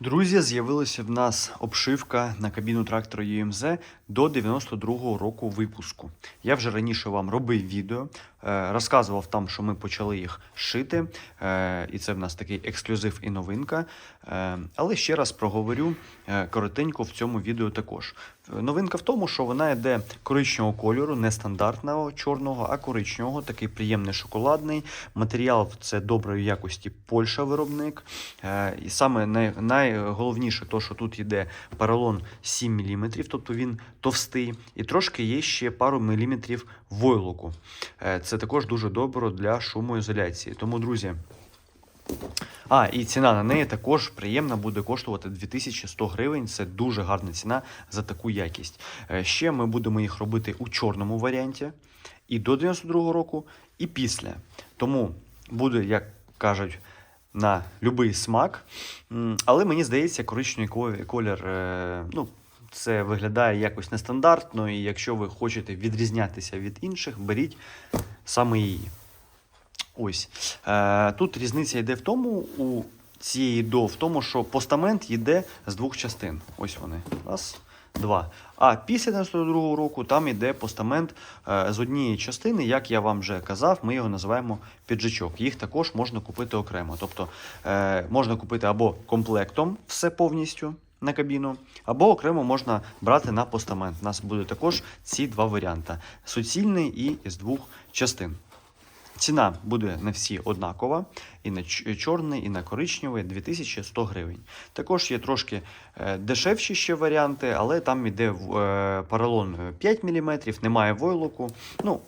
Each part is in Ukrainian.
Друзі, з'явилася в нас обшивка на кабіну трактора UMZ до 92-го року випуску. Я вже раніше вам робив відео, розказував там, що ми почали їх шити, е, і це в нас такий ексклюзив і новинка. Е, Але ще раз проговорю е, коротенько в цьому відео також. Е, Новинка в тому, що вона йде коричневого кольору, не стандартного чорного, а коричневого, такий приємний шоколадний. Матеріал це доброї якості Польща виробник. Е, І саме най, найголовніше, то, що тут йде поролон 7 мм, тобто він товстий, і трошки є ще пару міліметрів войлоку. Е, Це також дуже добре для шумоізоляції. Тому, друзі. А, і ціна на неї також приємна буде коштувати 2100 гривень. Це дуже гарна ціна за таку якість. Е, Ще ми будемо їх робити у чорному варіанті і до 92 року, і після. Тому буде, як кажуть, на будь-який смак. Але мені здається, коричневий ко- колір. е, Ну, це виглядає якось нестандартно, і якщо ви хочете відрізнятися від інших, беріть саме її. Ось. Е, тут різниця йде в тому, у цієї до, в тому, що постамент йде з двох частин. Ось вони. Раз, два. А після 92 року там йде постамент е, з однієї частини, як я вам вже казав, ми його називаємо піджачок. Їх також можна купити окремо. Тобто е, можна купити або комплектом все повністю. На кабіну, або окремо можна брати на постамент. У нас буде також ці два варіанти: суцільний і з двох частин. Ціна буде на всі однакова, і на чорний, і на коричневий 2100 гривень. Також є трошки е, дешевші ще варіанти, але там іде е, поролон 5 мм, немає войлоку. Ну,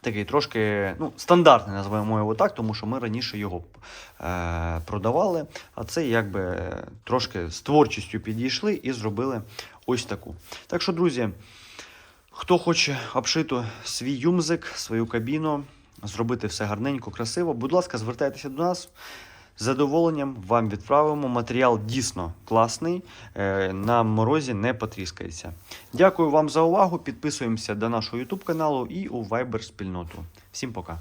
такий трошки ну, стандартний, називаємо його так, тому що ми раніше його е, продавали. А це якби трошки з творчістю підійшли і зробили ось таку. Так що, друзі. Хто хоче обшити свій юмзик, свою кабіну, зробити все гарненько, красиво, будь ласка, звертайтеся до нас. Задоволенням вам відправимо. Матеріал дійсно класний, е, на морозі не потріскається. Дякую вам за увагу. Підписуємося до нашого YouTube каналу і у Viber спільноту. Всім пока.